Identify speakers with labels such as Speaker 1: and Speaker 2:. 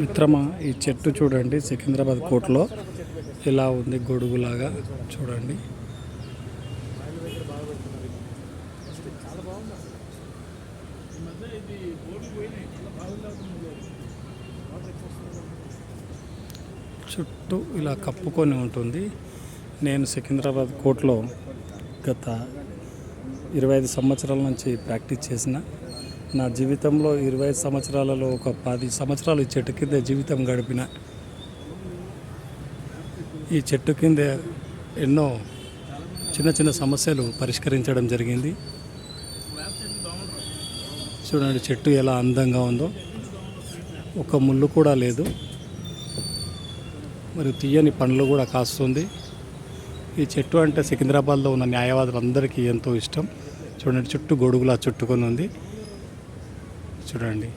Speaker 1: మిత్రమా ఈ చెట్టు చూడండి సికింద్రాబాద్ కోర్టులో ఇలా ఉంది గొడుగులాగా చూడండి. చుట్టూ ఇలా కప్పుకొని ఉంటుంది. నేను సికింద్రాబాద్ కోర్టులో గత ఇరవై ఐదు సంవత్సరాల నుంచి ప్రాక్టీస్ చేసిన నా జీవితంలో ఇరవై ఐదు సంవత్సరాలలో ఒక పది సంవత్సరాలు ఈ చెట్టు కింద జీవితం గడిపిన. ఈ చెట్టు కింద ఎన్నో చిన్న చిన్న సమస్యలు పరిష్కరించడం జరిగింది. చూడండి చెట్టు ఎలా అందంగా ఉందో. ఒక ముళ్ళు కూడా లేదు. మరి తీయని పండ్లు కూడా కాస్తుంది. ఈ చెట్టు అంటే సికింద్రాబాద్లో ఉన్న న్యాయవాదులందరికీ ఎంతో ఇష్టం. చూడండి చుట్టూ గొడుగులా చుట్టుకొని ఉంది. చూడండి.